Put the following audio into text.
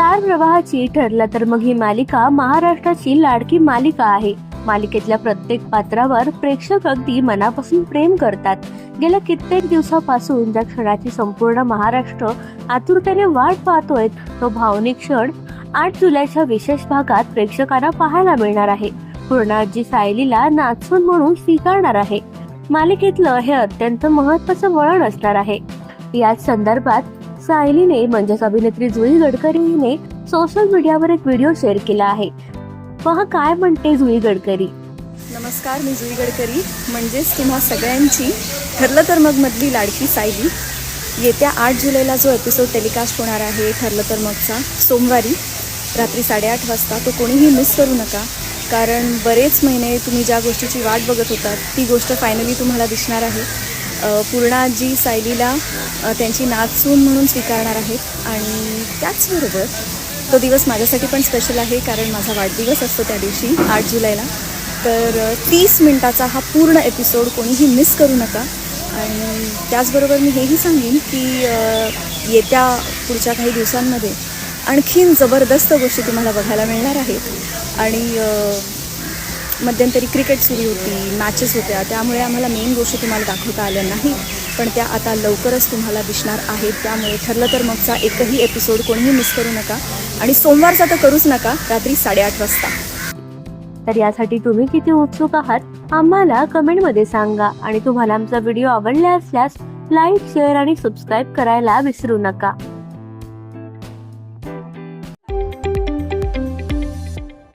Star प्रवाहाची ठरलं तर मग ही मालिका महाराष्ट्राची लाडकी मालिका आहे. मालिकेतल्या प्रत्येक पात्रावर प्रेक्षक अगदी मनापासून प्रेम करतात. गेल्या कित्येक दिवसापासून ज्या क्षणाची संपूर्ण महाराष्ट्र आतुरतेने वाट पाहतोय तो भावनिक क्षण आठ जुलैच्या विशेष भागात प्रेक्षकांना पाहायला मिळणार आहे. पूर्णाजी सायलीला नाचून म्हणून स्वीकारणार आहे. मालिकेतलं हे अत्यंत महत्वाचं वळण असणार आहे. याच संदर्भात सायलीने म्हणजेच अभिनेत्री जुई गडकरी हिने सोशल मीडियावर एक व्हिडिओ शेअर केला आहे. पहा काय म्हणते जुई गडकरी. नमस्कार मी जुई गडकरी. म्हणजेच तुम्हा सगळ्यांची ठरलं तर मग मधली लाडकी सायली. येत्या आठ जुलैला जो एपिसोड टेलिकास्ट होणार आहे ठरलं तर मगचा सोमवारी रात्री साडेआठ वाजता तो कोणीही मिस करू नका. कारण बरेच महिने तुम्ही ज्या गोष्टीची वाट बघत होतात ती गोष्ट फायनली तुम्हाला दिसणार आहे. अ, पूर्णाजी सायलीला त्यांची नाचून म्हणून स्वीकारणार आहेत. आणि त्याचबरोबर तो दिवस माझ्यासाठी पण स्पेशल आहे कारण माझा वाढदिवस असतो त्या दिवशी आठ जुलैला. तर तीस मिनटाचा हा पूर्ण एपिसोड कोणीही मिस करू नका. आणि त्याचबरोबर मी हेही सांगेन की येत्या पुढच्या काही दिवसांमध्ये आणखीन जबरदस्त गोष्टी तुम्हाला बघायला मिळणार आहेत. आणि मध्यंतरी क्रिकेट सुरू होती मॅचेस होत्या. त्यामुळे आम्हाला मेन गोष्टी तुम्हाला दाखवता आल्या नाही. पण त्या आता लवकरच तुम्हाला दिसणार आहेत. त्यामुळे ठरलं तर मगचा एकही एपिसोड कोणीही मिस करू नका. आणि सोमवारचा तर करूच नका रात्री साडेआठ वाजता. तर यासाठी तुम्ही किती उत्सुक आहात आम्हाला कमेंटमध्ये सांगा. आणि तुम्हाला आमचा व्हिडिओ आवडला असल्यास लाईक शेअर आणि सबस्क्राईब करायला विसरू नका.